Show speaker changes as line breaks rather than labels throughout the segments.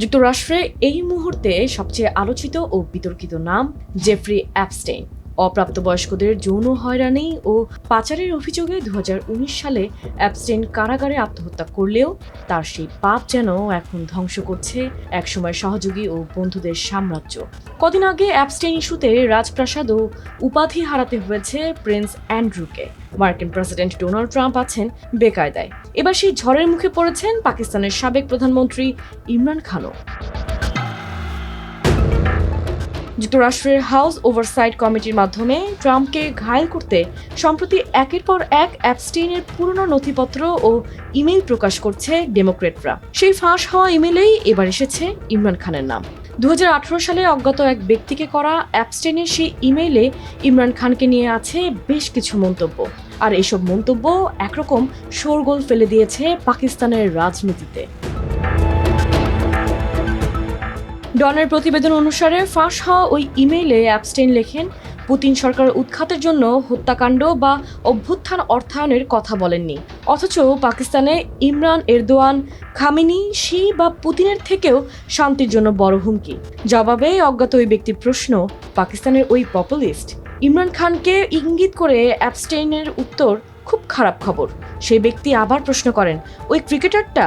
যুক্তরাষ্ট্রে এই মুহূর্তে সবচেয়ে আলোচিত ও বিতর্কিত নাম জেফ্রি অ্যাপস্টেইন। অপ্রাপ্তবয়স্কদের যৌন হয়রানি ও পাচারের অভিযোগে দু হাজার উনিশ সালে অ্যাপস্টেইন কারাগারে আত্মহত্যা করলেও তার সেই পাপ যেন এখন ধ্বংস করছে একসময় সহযোগী ও বন্ধুদের সাম্রাজ্য। কদিন আগে অ্যাপস্টেইন ইস্যুতে রাজপ্রাসাদ ও উপাধি হারাতে হয়েছে প্রিন্স অ্যান্ড্রুকে। মার্কিন প্রেসিডেন্ট ডোনাল্ড ট্রাম্প আছেন বেকায়দায়। এবার সেই ঝড়ের মুখে পড়েছেন পাকিস্তানের সাবেক প্রধানমন্ত্রী ইমরান খানও। যুক্তরাষ্ট্রের হাউস ওভারসাইট কমিটির মাধ্যমে ট্রাম্পকে ঘায়েল করতে সম্প্রতি একের পর এক অ্যাপস্টেইনের পুরনো নথিপত্র ও ইমেল প্রকাশ করছে ডেমোক্রেটরা। সেই ফাঁস হওয়া ইমেলেই এবার এসেছে ইমরান খানের নাম। দু হাজার আঠারো সালে অজ্ঞাত এক ব্যক্তিকে করা অ্যাপস্টেনের সেই ইমেইলে ইমরান খানকে নিয়ে আছে বেশ কিছু মন্তব্য। আর এসব মন্তব্য একরকম শোরগোল ফেলে দিয়েছে পাকিস্তানের রাজনীতিতে। ডনের প্রতিবেদন অনুসারে ফাঁস হওয়া ওই ইমেইলে অ্যাপস্টেইন লেখেন, পুতিন সরকার উৎখাতের জন্য হত্যাকাণ্ড বা অভ্যুত্থান অর্থায়নের কথা বলেননি। অথচ পাকিস্তানে ইমরান এরদোয়ান, খামিনি, শি বা পুতিনের থেকেও শান্তির জন্য বড় হুমকি। জবাবে অজ্ঞাত ওই ব্যক্তির প্রশ্ন, পাকিস্তানের ওই পপুলিস্ট? ইমরান খানকে ইঙ্গিত করে অ্যাপস্টেইনের উত্তর, খুব খারাপ খবর। সেই ব্যক্তি আবার প্রশ্ন করেন, ওই ক্রিকেটারটা?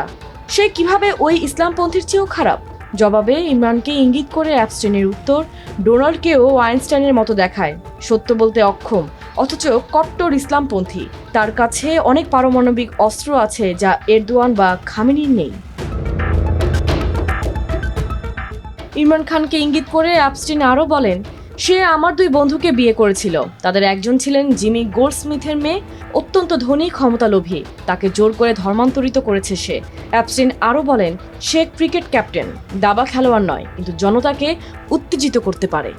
সে কীভাবে ওই ইসলামপন্থীর চেয়েও খারাপ? জবাবে ইমরানকে ইঙ্গিত করে অ্যাপস্টেনের উত্তর, ডোনাল্ডকেও ওয়াইনস্টাইনের মতো দেখায়। সত্য বলতে অক্ষম, অথচ কট্টর ইসলামপন্থী। তার কাছে অনেক পারমাণবিক অস্ত্র আছে যা এরদোয়ান বা খামিনির নেই। ইমরান খানকে ইঙ্গিত করে অ্যাপস্টিন আরও বলেন সে আমার দুই বন্ধুকে বিয়ে করেছিল। তাদের একজন ছিলেন জিমি গোল্ডস্মিথের মেয়ে, অত্যন্ত ধনী, ক্ষমতালোভী। তাকে জোর করে ধর্মান্তরিত করেছে সে। অ্যাপস্টিন আরও বলেন, সে ক্রিকেট ক্যাপ্টেন, দাবা খেলোয়াড় নয়, কিন্তু জনতাকে উত্তেজিত করতে পারে।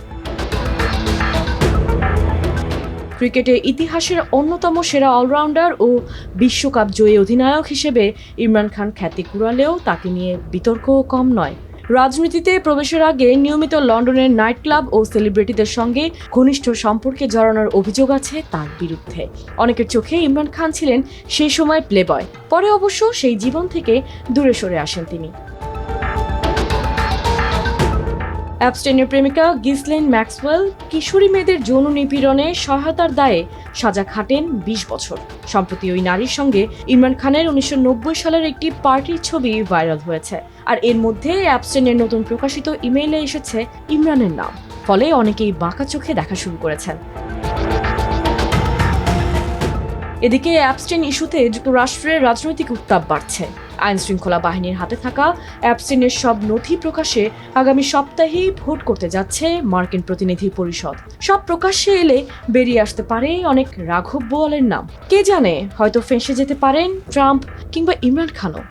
ক্রিকেটে ইতিহাসের অন্যতম সেরা অলরাউন্ডার ও বিশ্বকাপ জয়ী অধিনায়ক হিসেবে ইমরান খান খ্যাতি কুড়ালেও তাকে নিয়ে বিতর্কও কম নয়। রাজনীতিতে প্রবেশের আগে নিয়মিত লন্ডনের নাইট ক্লাব ও সেলিব্রিটিদের সঙ্গে ঘনিষ্ঠ সম্পর্কে জড়ানোর অভিযোগ আছে তার বিরুদ্ধে। অনেকের চোখে ইমরান খান ছিলেন সেই সময় প্লেবয় পরে অবশ্য সেই জীবন থেকে দূরে সরে আসেন তিনি। অ্যাবস্টেনের প্রেমিকা গিসলেন ম্যাক্সওয়েল কিশোরী মেয়েদের যৌন নিপীড়নে সহায়তার দায়ে সাজা খাটেন বিশ বছর। সম্প্রতি ওই নারীর সঙ্গে ইমরান খানের উনিশশো নব্বই সালের একটি পার্টির ছবি ভাইরাল হয়েছে। আর এর মধ্যে অ্যাবস্টেনের নতুন প্রকাশিত ইমেইলে এসেছে ইমরানের নাম। ফলে অনেকেই বাঁকা চোখে দেখা শুরু করেছেন। এদিকে অ্যাবস্টেন ইস্যুতে যুক্তরাষ্ট্রের রাজনৈতিক উত্তাপ বাড়ছে। আইন শৃঙ্খলা বাহিনীর হাতে থাকা অ্যাপসিনের সব নথি প্রকাশে আগামী সপ্তাহেই ভোট করতে যাচ্ছে মার্কিন প্রতিনিধি পরিষদ। সব প্রকাশ্যে এলে বেরিয়ে আসতে পারে অনেক রাঘব বোয়ালের নাম। কে জানে হয়তো ফেঁসে যেতে পারেন ট্রাম্প কিংবা ইমরান খানও।